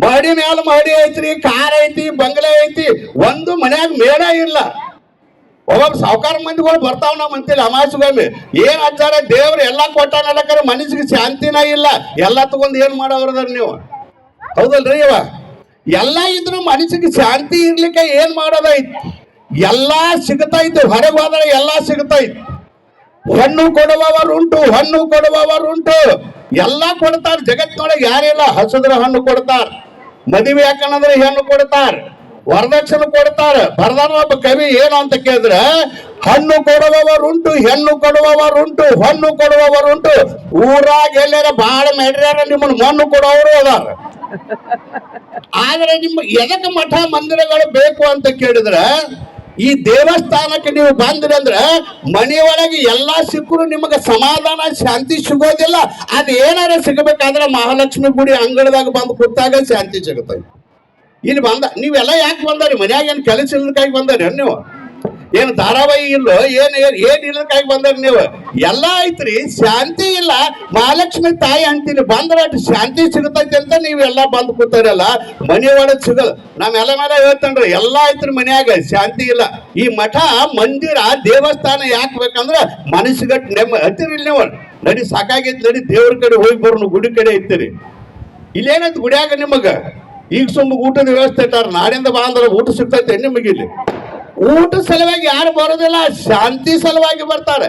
ಮಹಡಿ ಮ್ಯಾಲ ಮಹಡಿ ಐತ್ರಿ, ಕಾರ್ ಐತಿ, ಬಂಗ್ಲೆ ಐತಿ. ಒಂದು ಮನ್ಯಾಗ ಮೇಡ ಇಲ್ಲ. ಒಬ್ಬೊಬ್ಬ ಸಾವುಕಾರ ಮಂದಿಗಳು ಬರ್ತಾವ ನಾವು ಅಂತಿಲ್ಲ ಅಮಾಸುಗೊಮ್ಮೆ ಏನ್ ಹಚ್ಚಾರೆ ದೇವ್ರು ಎಲ್ಲಾ ಕೊಟ್ಟಾನಲ್ಲಕರ ಮನಸ್ಸಿಗೆ ಶಾಂತಿನ ಇಲ್ಲ. ಎಲ್ಲಾ ತಗೊಂಡ್ ಏನ್ ಮಾಡವ್ರದಾರ ನೀವು? ಹೌದಲ್ರಿ ಇವ ಎಲ್ಲ ಇದ್ರು ಮನಸ್ಸಿಗೆ ಶಾಂತಿ ಇರ್ಲಿಕ್ಕೆ ಏನ್ ಮಾಡೋದೈತಿ? ಎಲ್ಲಾ ಸಿಗ್ತೈತಿ, ಹೊರಗೆ ಹೋದ್ರೆ ಎಲ್ಲಾ ಸಿಗ್ತೈತಿ. ಹಣ್ಣು ಕೊಡುವವರುಂಟು ಹಣ್ಣು ಕೊಡುವವರುಂಟು ಎಲ್ಲಾ ಕೊಡ್ತಾರ ಜಗತ್ತಿನೊಳಗೆ ಯಾರಿಲ್ಲ, ಹಸಿದ್ರ ಹಣ್ಣು ಕೊಡ್ತಾರ. ಮದುವೆ ಯಾಕಂದ್ರೆ ಹೆಣ್ಣು ಕೊಡ್ತಾರ. ವರದಕ್ಷಿಣೆ ಕೊಡ್ತಾರೆ. ಬರದಾನ ಒಬ್ಬ ಕವಿ ಏನು ಅಂತ ಕೇಳಿದ್ರೆ, ಹಣ್ಣು ಕೊಡುವವರುಂಟು ಹೆಣ್ಣು ಕೊಡುವವರುಂಟು ಹಣ್ಣು ಕೊಡುವವರುಂಟು ಊರಾಗ ಎಲ್ಲಾರ ಬಾಳ ಮೆಡ್ರ್ಯಾರ, ನಿಮ್ಮನ್ನು ಮಣ್ಣು ಕೊಡೋರು ಅದಾರ. ಆದ್ರೆ ನಿಮ್ಮ ಎದಕ್ಕೆ ಮಠ ಮಂದಿರಗಳು ಬೇಕು ಅಂತ ಕೇಳಿದ್ರೆ, ಈ ದೇವಸ್ಥಾನಕ್ಕೆ ನೀವು ಬಂದ್ರಿ ಅಂದ್ರೆ ಮನೆಯೊಳಗೆ ಎಲ್ಲಾ ಸಿಕ್ಕರು ನಿಮಗೆ ಸಮಾಧಾನ, ಶಾಂತಿ ಸಿಗೋದಿಲ್ಲ. ಅದು ಏನಾರ ಸಿಗಬೇಕಾದ್ರೆ ಮಹಾಲಕ್ಷ್ಮಿ ಗುಡಿ ಅಂಗಳದಾಗ ಬಂದು ಕೂತಾಗ ಶಾಂತಿ ಸಿಗುತ್ತೆ. ಇಲ್ಲಿ ಬಂದ, ನೀವೆಲ್ಲ ಯಾಕೆ ಬಂದಾರಿ? ಮನ್ಯಾಗ ಏನು ಕೆಲಸ ಇಲ್ಲದಕ್ಕಾಗಿ ಬಂದಾರಿ ನೀವು? ಏನು ಧಾರಾವಾಹಿ ಇಲ್ಲೋ, ಏನು ಏನು ಏನು ಇಲ್ಲದಕ್ಕಾಗಿ ಬಂದಾರಿ ನೀವು? ಎಲ್ಲ ಐತ್ರಿ, ಶಾಂತಿ ಇಲ್ಲ. ಮಹಾಲಕ್ಷ್ಮಿ ತಾಯಿ ಅಂತೀನಿ ಬಂದ್ರೆ ಅಷ್ಟು ಶಾಂತಿ ಸಿಗತೈತಿ ಅಂತ ನೀವೆಲ್ಲ ಬಂದು ಕೂತಾರಲ್ಲ, ಮನೆ ಒಳಗೆ ಸಿಗಲ್ಲ ನಾವೆಲ್ಲ ಮೇಲೆ ಹೇಳ್ತೇನ್ರಿ, ಎಲ್ಲ ಐತ್ರಿ ಮನ್ಯಾಗ, ಶಾಂತಿ ಇಲ್ಲ. ಈ ಮಠ, ಮಂದಿರ, ದೇವಸ್ಥಾನ ಯಾಕೆ ಬೇಕಂದ್ರೆ ಮನಸ್ಸಿಗಟ್ ನೆಮ್ಮ ಹತ್ತಿರ ನೀವು, ನಡಿ ಸಾಕಾಗೈತಿ, ನಡಿ ದೇವ್ರ ಕಡೆ ಹೋಗಿ ಬರೋಣ, ಗುಡಿ ಕಡೆ ಐತಿರಿ ಇಲ್ಲೇನೈತಿ ಗುಡಿಯಾಗ ನಿಮಗ? ಈಗ ಸುಮ್ಮನೆ ಊಟದ ವ್ಯವಸ್ಥೆ ಇಟ್ಟಾರ ನಾಡಿಂದ ಬಾ ಅಂದ್ರೆ ಊಟ ಸಿಗ್ತೈತೆ ನಿಮಗೆ ಇಲ್ಲಿ. ಊಟ ಸಲುವಾಗಿ ಯಾರು ಬರೋದಿಲ್ಲ, ಶಾಂತಿ ಸಲುವಾಗಿ ಬರ್ತಾರೆ.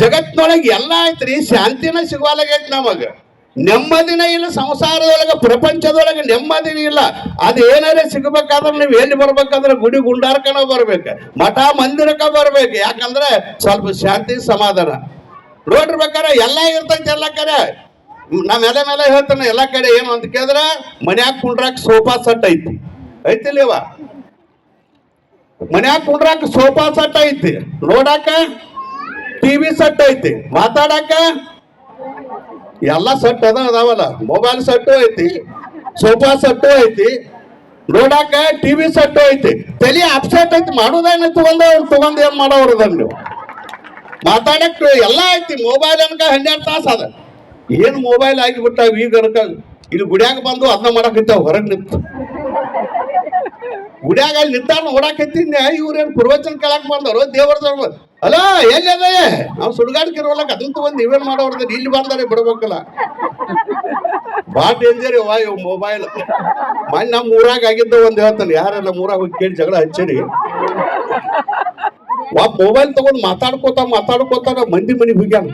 ಜಗತ್ತಿನೊಳಗೆ ಎಲ್ಲ ಐತ್ರಿ, ಶಾಂತಿನ ಸಿಗುವಲ್ಲಾಗೈತಿ ನಮಗೆ. ನೆಮ್ಮದಿನ ಇಲ್ಲ, ಸಂಸಾರದೊಳಗೆ, ಪ್ರಪಂಚದೊಳಗೆ ನೆಮ್ಮದಿನ ಇಲ್ಲ. ಅದು ಏನಾರೇ ಸಿಗಬೇಕಾದ್ರೆ ನೀವು ಎಲ್ಲಿ ಬರ್ಬೇಕಾದ್ರೆ ಗುಡಿ ಗುಂಡಾರ್ಕನ ಬರ್ಬೇಕು, ಮಠ ಮಂದಿರಕ್ಕ ಬರ್ಬೇಕು. ಯಾಕಂದ್ರೆ ಸ್ವಲ್ಪ ಶಾಂತಿ ಸಮಾಧಾನ. ನೋಡಿರ್ಬೇಕಾರೆ ಎಲ್ಲ ಇರ್ತೈತೆ ಎಲ್ಲ ಕಡೆ. ನಾವ್ ಎಲೆ ಮೇಲೆ ಹೇಳ್ತಾನೆ, ಎಲ್ಲ ಕಡೆ ಏನು ಅಂತ ಕೇಳಿದ್ರೆ ಮನ್ಯಾಗ ಕುಂಡ್ರಾಕ್ ಸೋಫಾ ಸೆಟ್ ಐತಿ. ಐತಿಲ್ವ ಮನ್ಯಾಗ ಕುಂಡ್ರಾಕ್ ಸೋಫಾ ಸೆಟ್ ಐತಿ. ನೋಡಾಕ ಟಿವಿ ಸೆಟ್ ಐತಿ. ಮಾತಾಡಾಕ ಎಲ್ಲ ಸೆಟ್ ಅದ, ಅದಾವಲ್ಲ. ಮೊಬೈಲ್ ಸೆಟ್ಟು ಐತಿ, ಸೋಫಾ ಸೆಟ್ಟು ಐತಿ. ನೋಡಾಕ ಟಿವಿ ಸೆಟ್ ಐತಿ. ತಲೆ ಅಪ್ಸೆಟ್ ಐತಿ. ಮಾಡೋದೇನ ತಗೊಂಡ ತಗೊಂಡ್ ಏನ್ ಮಾಡೋರು ಅದನ್ನ? ನೀವು ಮಾತಾಡಕ್ ಎಲ್ಲ ಐತಿ. ಮೊಬೈಲ್ ಅನ್ಕ ಹನ್ನೆರಡು ತಾಸು ಅದ. ಏನ್ ಮೊಬೈಲ್ ಆಗಿಬಿಟ್ಟಾವ ಈಗ ಇಲ್ಲಿ ಗುಡಿಯಾಗ ಬಂದು ಅದನ್ನ ಮಾಡಕತ್ತಾವ, ಹೊರಗೆ ನಿಂತು. ಗುಡಿಯಾಗ ಅಲ್ಲಿ ನಿಂತಾರ ನೋಡಾಕತ್ತೀನಿ ಇವ್ರೇನ್ ಪ್ರವಚನ ಕೇಳಕ್ ಬಂದವರು ದೇವರದವ್ರು ಅಲ್ಲ ಎಲ್ಲಿ ಅದೇ? ನಾವು ಸುಡುಗಾಡ್ಕಿರೋಲಕ್ ಅದಂತ ಒಂದು ನೀವೇನ್ ಮಾಡೋರ್ದ ಇಲ್ಲಿ ಬಂದಾರೆ, ಬಿಡ್ಬೇಕಲ್ಲ. ಭಾಳ ಡೇಂಜರ್ ಇವ ಇವ್ ಮೊಬೈಲ್ ಮನೆ ನಮ್ಮ ಊರಾಗ ಆಗಿದ್ದ ಒಂದ್ ಹೇಳ್ತಾನೆ ಯಾರೆಲ್ಲ ಊರಾಗ ಹೋಗಿ ಕೇಳಿ ಜಗಳ ಹಚ್ಚಿರಿ? ವಾ ಮೊಬೈಲ್ ತಗೊಂಡ್ ಮಾತಾಡ್ಕೋತ ಮಾತಾಡ್ಕೋತ ಮಂದಿ ಮನೆಗೆ ಹೋಗ್ಯಾನ.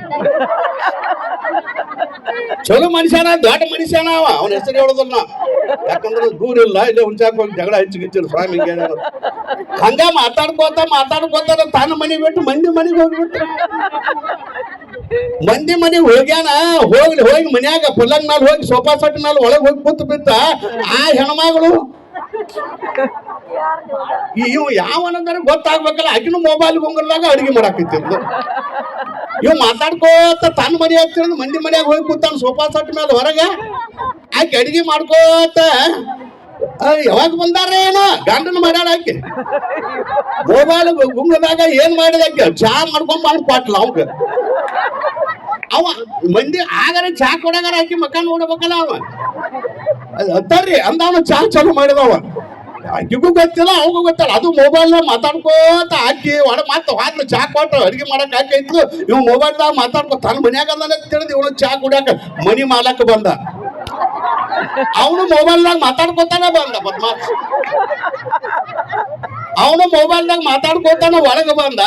ಚಲೋ ಮನುಷ್ಯನ, ದೊಡ್ಡ ಮನುಷ್ಯನ ಅವ. ಅವನ ಹೆಸರು ಹೇಳೋದಲ್ಲ ಯಾಕಂದ್ರೆ ದೂರ ಇಲ್ಲ, ಇಲ್ಲೇ ಹುಂಚಾಕ್ ಹೋಗಿ ಜಗಳ ಹಚ್ಚಿ ಸ್ವಾಮಿ ಹಿಂಗೆ ಮಾತಾಡ್ಕೋತ ಮಾತಾಡ್ಕೋತ ತನ್ನ ಮನೆಗೆ ಬಿಟ್ಟು ಮಂದಿ ಮನೆಗೆ ಹೋಗ್ಬಿಟ್ಟು ಮಂದಿ ಮನೆಗೆ ಹೋಗ್ಯಾನ, ಹೋಗ್ಲಿ, ಹೋಗಿ ಮನ್ಯಾಗ ಪಲ್ಲಂಗ್ ಮೇಲೆ ಹೋಗಿ, ಸೋಫಾ ಸೆಟ್ ಮೇಲೆ ಒಳಗೆ ಹೋಗಿ ಕೂತು ಬಿತ್ತ. ಆ ಹೆಣ್ಮಗಳು ಇವು ಯಾವನಂದ್ರೆ ಗೊತ್ತಾಗ್ಬೇಕಲ್ಲ. ಆಕಿನೂ ಮೊಬೈಲ್ ಗುಂಗಲ್ದಾಗ ಅಡುಗೆ ಮಾಡಾಕಿತ್ತಿರ್ದು. ಇವ್ ಮಾತಾಡ್ಕೋತ ತನ್ನ ಮನೆ ಹತ್ತಿರ ಮಂದಿ ಮನೆಯಾಗ ಹೋಗಿ ಕೂತಾನ ಸೋಫಾ ಸಟ್ ಮೇಲೆ ಹೊರಗೆ. ಆಕೆ ಅಡಿಗೆ ಮಾಡ್ಕೋತ ಯಾವಾಗ ಬಂದಾರ ಏನ? ಗಂಡನ ಮಾಡ್ಯಾಳ ಆಕೆ. ಮೊಬೈಲ್ ಗುಂಗದಾಗ ಏನ್ ಮಾಡಿದ ಆಕೆ? ಚಾ ಮಾಡ್ಕೊಂಡ್ ಬಂದ್ ಕೊಟ್ಲ ಅವಂಗ ಅವ ಮಂದಿ ಆಗರ ಚಾ ಕೊಡಗಾರ ಆಕಿ ಮಕ್ಕ ನೋಡ್ಬೇಕಲ್ಲ ಅವ ಅತ್ತಾರ್ರಿ ಅಂದ ಅವನು ಚಾ ಚಾಲು ಮಾಡಿದವ. ಆಕಿಗೂ ಗೊತ್ತಿಲ್ಲ, ಅವಗೂ ಗೊತ್ತಲ್ಲ. ಅದು ಮೊಬೈಲ್ ಮಾತಾಡ್ಕೋತ ಹಾಕಿ ಒಡ ಮತ್ತೆ ಹಾಕ್ಲು ಚಾ ಕೊಟ್ಟು, ಅಡಿಗೆ ಮಾಡಕ್ ಹಾಕೈತ್ಲು ಇವ್ ಮೊಬೈಲ್ದಾಗ ಮಾತಾಡ್ಕೋ ತನ್ನ ಮನ್ಯಾಗ ಅದಾನ ತಿಳಿದು ಇವನು ಚಾ ಕುಡಿಯಾಕ ಮನಿ ಮಾಲಕ್ ಬಂದ. ಅವನು ಮೊಬೈಲ್ದಾಗ ಮಾತಾಡ್ಕೋತಾನೆ ಬಂದ ಬದ್ಮಾಸ್ ಅವನು ಮೊಬೈಲ್ದಾಗ ಮಾತಾಡ್ಕೋತಾನ ಒಳಗ ಬಂದ.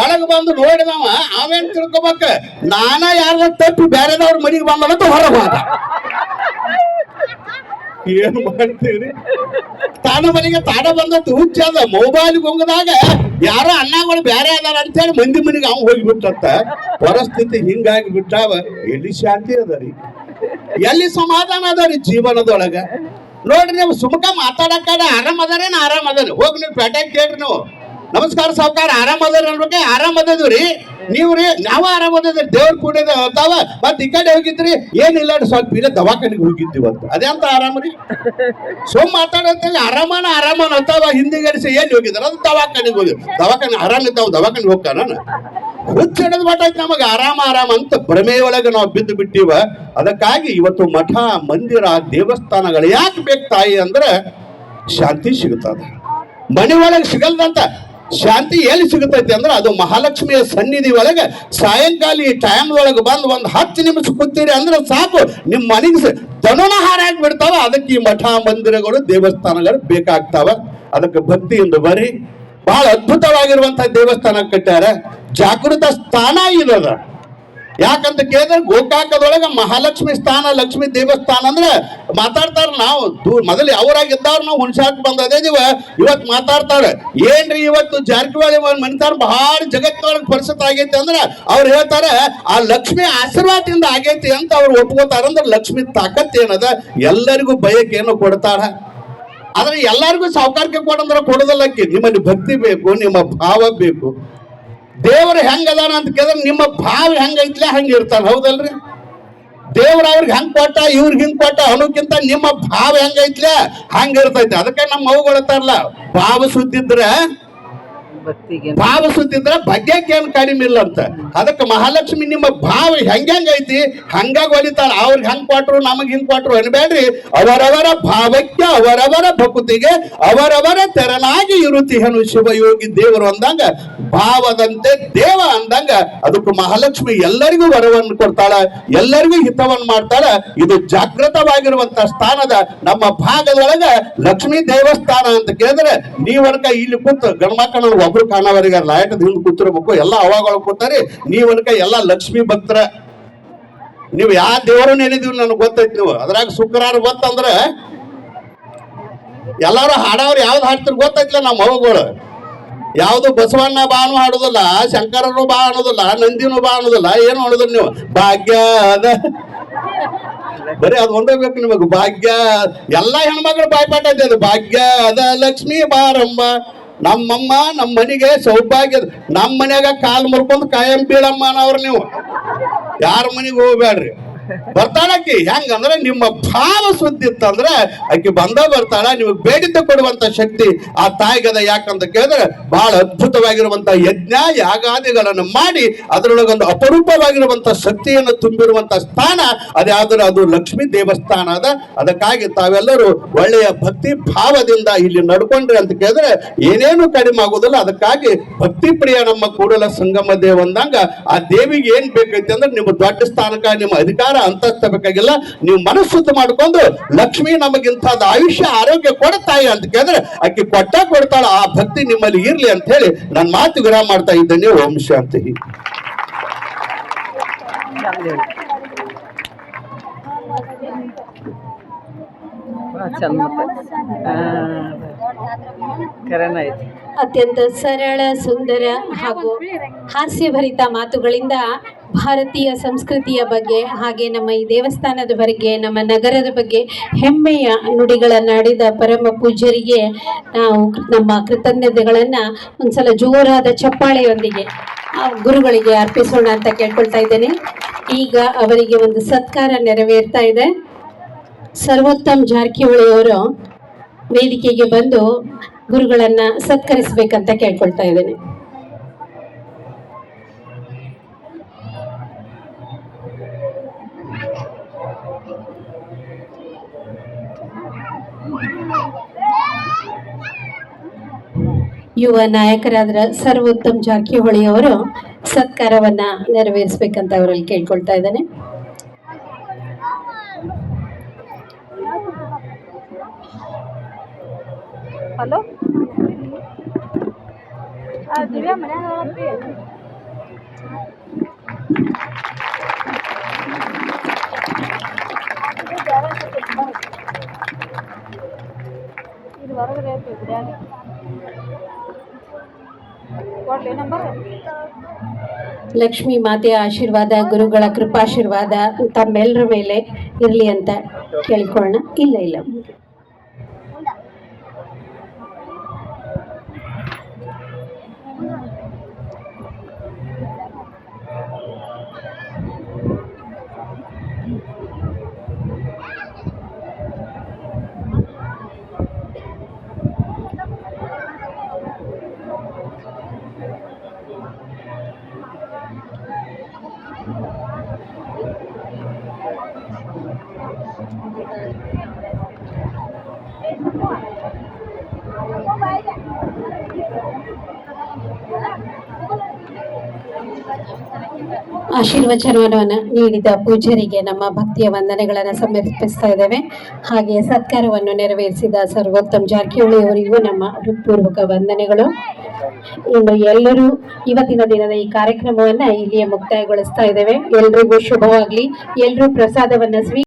ಒಳಗ ಬಂದು ನೋಡಿದವ, ಅವೇನ್ ತಿಳ್ಕೊಬೇಕ? ನಾನ ಯಾರ ತಪ್ಪಿ ಬೇರೆದವ್ರ ಮನಿಗೆ ಬಂದ ಹೊರಗೆ ಏನ್ ಮಾಡ್ತೀರಿ? ತಾನ ಮನೆಗೆ ತಾನ ಬಂದದ್ದು ಹುಚ್ಚ ಅದ ಮೊಬೈಲ್ ಹೋಗದಾಗ ಯಾರೋ ಅಣ್ಣಗಳು ಬೇರೆ ಅದಾರ ಅಂತೇಳಿ ಮಂದಿ ಮನೆಗೆ ಅವ್ನು ಹೋಗಿಬಿಟ್ಟಂತ ಪರಿಸ್ಥಿತಿ ಹಿಂಗಾಗಿ ಬಿಟ್ಟಾವ. ಎಲ್ಲಿ ಶಾಂತಿ ಅದ ರೀ? ಎಲ್ಲಿ ಸಮಾಧಾನ ಅದರಿ ರೀ ಜೀವನದೊಳಗ? ನೋಡ್ರಿ ನೀವು ಸುಮಕ ಮಾತಾಡಕ್ಕ ಆರಾಮ್ ಅದಾರೇನು ಆರಾಮ್ ಅದಾರ? ಹೋಗಿ ನೀವು ಪೇಟೆಗೆ ಕೇಳ್ರಿ ನೀವು. ನಮಸ್ಕಾರ ಸಾವುಕಾರ, ಆರಾಮ್ ಅದಾರ ಅನ್ಬೇಕೆ. ಆರಾಮ್ ಅದೀವಿ ರೀ. ನೀವು ರೀ ಆರಾಮ್ ಅದಿದ್ರಿ ದೇವ್ರ ಕೂಡಿದ ಅಂತಾವ ಮತ್ ಈ ಕಡೆ ಹೋಗಿದ್ರಿ. ಏನಿಲ್ಲ ಸ್ವಲ್ಪ ಇಲ್ಲ ದವಾಖಾನಿಗೆ ಹೋಗಿದ್ದೀವಿ ಅಂತ ಅದೇ ಅಂತ ಆರಾಮ ರೀ. ಸುಮ್ ಮಾತಾಡತ್ತಲ್ಲ ಆರಾಮನ ಆರಾಮನ ಅಂತಾವ ಹಿಂದಿಗಡಿಸಿ ಏನ್ ಹೋಗಿದಾರ? ಅದು ದವಾಖಾನಿಗೆ ಹೋಗಿ. ದವಾಖಾನೆ ಆರಾಮ ಇದ್ದಾವ, ದವಾಖಾನಿಗೆ ಹೋಗ್ತಾನ ಹುಚ್ಚಿಡದ್ ಮಠ ಐತಿ ನಮಗೆ. ಆರಾಮ ಆರಾಮ ಅಂತ ಭ್ರಮೆ ಒಳಗೆ ನಾವು ಬಿದ್ದು ಬಿಟ್ಟಿವ. ಅದಕ್ಕಾಗಿ ಇವತ್ತು ಮಠ, ಮಂದಿರ, ದೇವಸ್ಥಾನಗಳು ಯಾಕೆ ಬೇಕು ತಾಯಿ ಅಂದ್ರೆ ಶಾಂತಿ ಸಿಗುತ್ತದೆ. ಮನೆ ಒಳಗೆ ಸಿಗಲ್ದಂತ ಶಾಂತಿ ಎಲ್ಲಿ ಸಿಗುತ್ತೈತಿ ಅಂದ್ರೆ ಅದು ಮಹಾಲಕ್ಷ್ಮಿಯ ಸನ್ನಿಧಿ ಒಳಗೆ ಸಾಯಂಕಾಲ ಈ ಟೈಮ್ ಒಳಗೆ ಬಂದು ಒಂದು ಹತ್ತು ನಿಮಿಷ ಕೂತೀರಿ ಅಂದ್ರೆ ಸಾಕು. ನಿಮ್ಮ ಮನೆಗೆ ದನನ ಹಾರಾಗಿ ಅದಕ್ಕೆ ಈ ಮಠ ಮಂದಿರಗಳು ದೇವಸ್ಥಾನಗಳು ಬೇಕಾಗ್ತಾವ. ಅದಕ್ಕೆ ಭಕ್ತಿಯಿಂದ ಬರೀ ಬಹಳ ಅದ್ಭುತವಾಗಿರುವಂತಹ ದೇವಸ್ಥಾನ ಕಟ್ಟ್ಯಾರ. ಜಾಗೃತ ಸ್ಥಾನ ಇರದ. ಯಾಕಂತ ಕೇಳಿದ್ರೆ ಗೋಕಾಕದೊಳಗ ಮಹಾಲಕ್ಷ್ಮಿ ಸ್ಥಾನ, ಲಕ್ಷ್ಮಿ ದೇವಸ್ಥಾನ ಅಂದ್ರೆ ಮಾತಾಡ್ತಾರ ನಾವು. ಮೊದಲು ಅವರಾಗಿದ್ದವ್ರು ನಾವು ಹುಣಸಾಕ್ ಬಂದದೇದಿವ ಇವತ್ತು ಮಾತಾಡ್ತಾಳೆ ಏನ್ರಿ ಇವತ್ತು ಜಾರಕಿಹೊಳಿ ಮನಿತಾರ ಬಹಳ ಜಗತ್ತಿನೊಳಗೆ ಪರಿಸ್ಥಿತಿ ಆಗೈತಿ ಅಂದ್ರೆ ಅವ್ರು ಹೇಳ್ತಾರೆ, ಆ ಲಕ್ಷ್ಮಿ ಆಶೀರ್ವಾದದಿಂದ ಆಗೈತಿ ಅಂತ ಅವ್ರು ಒಪ್ಕೋತಾರ ಅಂದ್ರೆ ಲಕ್ಷ್ಮಿ ತಾಕತ್ ಏನದ? ಎಲ್ಲರಿಗೂ ಬಯಕೇನು ಕೊಡ್ತಾರ. ಆದ್ರೆ ಎಲ್ಲರಿಗೂ ಸಾವುಕಾರಿಕೆ ಕೊಡಂದ್ರೆ ಕೊಡೋದಲ್ಲಕ್ಕಿ ನಿಮ್ಮಲ್ಲಿ ಭಕ್ತಿ ಬೇಕು, ನಿಮ್ಮ ಭಾವ ಬೇಕು. ದೇವರು ಹೆಂಗದಾನ ಅಂತ ಕೇಳಿದ್ರೆ ನಿಮ್ಮ ಭಾವ ಹೆಂಗೈತ್ಲೆ ಹಂಗೆ ಇರ್ತಾರೆ ಹೌದಲ್ರಿ? ದೇವ್ರ ಅವ್ರಿಗೆ ಹೆಂಗ್ ಕೊಟ್ಟ, ಇವ್ರಿಗೆ ಹಿಂಗ್ ಕೊಟ್ಟ ಅನ್ನೋಕ್ಕಿಂತ ನಿಮ್ಮ ಭಾವ ಹೆಂಗೈತ್ಲೆ ಹಂಗ ಇರ್ತೈತೆ ಅದಕ್ಕೆ ನಮ್ಮ ಅವುಗಳತ್ತಾರಲ್ಲ ಭಾವ ಸುದ್ದಿದ್ರೆ ಭಾವ ಸುದ್ದಿದ್ರೆ ಭಾಗ್ಯಕ್ಕೆ ಏನು ಕಡಿಮೆ ಇಲ್ಲ ಅಂತ. ಅದಕ್ಕೆ ಮಹಾಲಕ್ಷ್ಮಿ ನಿಮ್ಮ ಭಾವ ಹೆಂಗೈತಿ ಹಂಗಾಗಿ ಹೊಲಿತಾಳ. ಅವ್ರಿಗೆ ಹಂಗ್ ಕೊಟ್ರು, ನಮಗ್ ಹಿಂಗ್ ಕೊಟ್ರು ಅನ್ಬೇಡ್ರಿ. ಅವರವರ ಭಾವಕ್ಕೆ, ಅವರವರ ಭಕ್ತಿಗೆ, ಅವರವರ ತೆರನಾಗಿ ಇರುತ್ತಿಹನು ಶಿವಯೋಗಿ ದೇವರು ಅಂದಂಗ, ಭಾವದಂತೆ ದೇವ ಅಂದಂಗ, ಅದಕ್ಕೆ ಮಹಾಲಕ್ಷ್ಮಿ ಎಲ್ಲರಿಗೂ ವರವನ್ನು ಕೊಡ್ತಾಳ, ಎಲ್ಲರಿಗೂ ಹಿತವನ್ನು ಮಾಡ್ತಾಳ. ಇದು ಜಾಗೃತವಾಗಿರುವಂತ ಸ್ಥಾನದ ನಮ್ಮ ಭಾಗದೊಳಗ ಲಕ್ಷ್ಮೀ ದೇವಸ್ಥಾನ ಅಂತ ಕೇಳಿದ್ರೆ ನೀವರ್ಗ ಇಲ್ಲಿ ಕೂತು ಗಣಮಕ್ಕಳು ಒಬ್ರು ಕಾಣವರಿಗೆ ಲೈಟದ ಹಿಂದೆ ಕೂತಿರ್ಬೇಕು, ಎಲ್ಲ ಅವಾಗಳು ಕೂತಾರೆ ನೀವನ್ಕ ಎಲ್ಲ ಲಕ್ಷ್ಮಿ ಭಕ್ತರ. ನೀವು ಯಾವ ದೇವರು ನೆನೆದೀವಿ ನನಗೆ ಗೊತ್ತೈತಿ ನೀವು. ಅದ್ರಾಗ ಶುಕ್ರವಾರ ಗೊತ್ತಂದ್ರೆ, ಎಲ್ಲಾರು ಹಾಡವ್ರು ಯಾವ್ದು ಹಾಡ್ತಾರೆ ಗೊತ್ತೈತಿಲ್ಲ ನಮ್ಮ ಮಗುಗಳು ಯಾವುದು ಬಸವಣ್ಣ ಬಾನು ಹಾಡೋದಿಲ್ಲ ಶಂಕರನು ಬಾ ಅನ್ನೋದಿಲ್ಲ, ನಂದಿನೂ ಬಾ ಅನ್ನೋದಿಲ್ಲ, ಏನು ಅನ್ನೋದಿಲ್ಲ ನೀವು. ಭಾಗ್ಯ ಅದ ಬರೀ ಅದು ಒಂದೇ ಬೇಕು ನಿಮಗೆ. ಭಾಗ್ಯ, ಎಲ್ಲ ಹೆಣ್ಮಕ್ಳು ಬಾಯ್ಪಾಟ ಐತೆ ಅದು. ಭಾಗ್ಯದ ಲಕ್ಷ್ಮೀ ಬಾರಮ್ಮ. ನಮ್ಮಮ್ಮ ನಮ್ಮ ಮನೆಗೆ ಸೌಭಾಗ್ಯ. ನಮ್ಮ ಮನ್ಯಾಗ ಕಾಲು ಮುರ್ಕೊಂಡು ಕಾಯಂ ಬೀಳಮ್ಮ ಅನ್ನವ್ರು ನೀವು. ಯಾರ ಮನೆಗೆ ಹೋಗ್ಬೇಡ್ರಿ ಬರ್ತಾಳಕ್ಕಿ? ಹೆಂಗಂದ್ರೆ ನಿಮ್ಮ ಭಾವ ಸುದ್ದಿ ಇತ್ತಂದ್ರೆ ಆಕಿ ಬಂದ ಬರ್ತಾಳ, ನಿಮಗೆ ಬೇಡಿದ್ದ ಕೊಡುವಂತ ಶಕ್ತಿ ಆ ತಾಯಿಗದ ಯಾಕಂತ ಕೇಳಿದ್ರೆ ಬಹಳ ಅದ್ಭುತವಾಗಿರುವಂತ ಯಜ್ಞ, ಯಾಗಾದಿಗಳನ್ನು ಮಾಡಿ ಅದರೊಳಗೊಂದು ಅಪರೂಪವಾಗಿರುವಂತ ಶಕ್ತಿಯನ್ನು ತುಂಬಿರುವಂತ ಸ್ಥಾನ ಅದ್ಯಾದ್ರೆ ಅದು ಲಕ್ಷ್ಮೀ ದೇವಸ್ಥಾನ ಅದ. ಅದಕ್ಕಾಗಿ ತಾವೆಲ್ಲರೂ ಒಳ್ಳೆಯ ಭಕ್ತಿ ಭಾವದಿಂದ ಇಲ್ಲಿ ನಡ್ಕೊಂಡ್ರಿ ಅಂತ ಕೇಳಿದ್ರೆ ಏನೇನು ಕಡಿಮೆ ಆಗುದಿಲ್ಲ. ಅದಕ್ಕಾಗಿ ಭಕ್ತಿ ಪ್ರಿಯ ನಮ್ಮ ಕೂಡಲ ಸಂಗಮ ದೇವ ಅಂದಂಗ ಆ ದೇವಿಗೆ ಏನ್ ಬೇಕೈತಿ ಅಂದ್ರೆ ನಿಮ್ಮ ದೊಡ್ಡ ಸ್ಥಾನಕ್ಕ, ನಿಮ್ಮ ಅಧಿಕಾರ ಅಂತಸ್ತ ಬೇಕಾಗಿಲ್ಲ. ನೀವು ಮನಸ್ಸುದ್ಧ ಮಾಡ್ಕೊಂಡು ಲಕ್ಷ್ಮಿ ನಮಗಿಂತ ಆಯುಷ್ಯ ಆರೋಗ್ಯ ಕೊಡ್ತಾಯಿ ಅಂತ ಕೇಳಿದ್ರೆ ಅಕ್ಕಿ ಕೊಟ್ಟ ಕೊಡ್ತಾಳ ಆ ಭಕ್ತಿ ನಿಮ್ಮಲ್ಲಿ ಇರ್ಲಿ ಅಂತ ಹೇಳಿ ನನ್ನ ಮಾತು ವಿರಾಮ ಮಾಡ್ತಾ ಇದ್ದೇನೆ ಓಂ ಶಾಂತಿ. ಚಂದ. ಅತ್ಯಂತ ಸರಳ, ಸುಂದರ ಹಾಗೂ ಹಾಸ್ಯಭರಿತ ಮಾತುಗಳಿಂದ ಭಾರತೀಯ ಸಂಸ್ಕೃತಿಯ ಬಗ್ಗೆ, ಹಾಗೆ ನಮ್ಮ ಈ ದೇವಸ್ಥಾನದ ಬಗ್ಗೆ, ನಮ್ಮ ನಗರದ ಬಗ್ಗೆ ಹೆಮ್ಮೆಯ ನುಡಿಗಳನ್ನಾಡಿದ ಪರಮ ಪೂಜ್ಯರಿಗೆ ನಾವು ನಮ್ಮ ಕೃತಜ್ಞತೆಗಳನ್ನು ಒಂದ್ಸಲ ಜೋರಾದ ಚಪ್ಪಾಳೆಯೊಂದಿಗೆ ಗುರುಗಳಿಗೆ ಅರ್ಪಿಸೋಣ ಅಂತ ಕೇಳ್ಕೊಳ್ತಾ ಇದ್ದೇನೆ. ಈಗ ಅವರಿಗೆ ಒಂದು ಸತ್ಕಾರ ನೆರವೇರ್ತಾ ಇದೆ. ಸರ್ವೋತ್ತಮ್ ಜಾರಕಿಹೊಳಿ ಅವರು ವೇದಿಕೆಗೆ ಬಂದು ಗುರುಗಳನ್ನ ಸತ್ಕರಿಸಬೇಕಂತ ಕೇಳ್ಕೊಳ್ತಾ ಇದ್ದೇನೆ. ಯುವ ನಾಯಕರಾದ ಸರ್ವೋತ್ತಮ್ ಜಾರಕಿಹೊಳಿ ಅವರು ಸತ್ಕಾರವನ್ನ ನೆರವೇರಿಸಬೇಕಂತ ಅವರಲ್ಲಿ ಕೇಳ್ಕೊಳ್ತಾ ಇದ್ದೇನೆ. ಹಲೋ? ದಿವ್ಯಾ ಮನ್ಯಾಗ ಇದು ಲಕ್ಷ್ಮೀ ಮಾತೆಯ ಆಶೀರ್ವಾದ, ಗುರುಗಳ ಕೃಪಾಶೀರ್ವಾದ ತಮ್ಮೆಲ್ಲರ ಮೇಲೆ ಇರಲಿ ಅಂತ ಕೇಳ್ಕೊಳ್ಳೋಣ. ಇಲ್ಲ ಇಲ್ಲ. ಆಶೀರ್ವಚನವನ್ನು ನೀಡಿದ ಪೂಜ್ಯರಿಗೆ ನಮ್ಮ ಭಕ್ತಿಯ ವಂದನೆಗಳನ್ನು ಸಮರ್ಪಿಸ್ತಾ ಇದ್ದೇವೆ. ಹಾಗೆ ಸತ್ಕಾರವನ್ನು ನೆರವೇರಿಸಿದ ಸರ್ವೋತ್ತಮ್ ಜಾರಕಿಹೊಳಿ ಅವರಿಗೂ ನಮ್ಮ ಹೃತ್ಪೂರ್ವಕ ವಂದನೆಗಳು. ಇನ್ನು ಎಲ್ಲರೂ ಇವತ್ತಿನ ದಿನದ ಈ ಕಾರ್ಯಕ್ರಮವನ್ನ ಇಲ್ಲಿಯೇ ಮುಕ್ತಾಯಗೊಳಿಸ್ತಾ ಇದ್ದೇವೆ. ಎಲ್ರಿಗೂ ಶುಭವಾಗಲಿ. ಎಲ್ಲರೂ ಪ್ರಸಾದವನ್ನ ಸ್ವೀ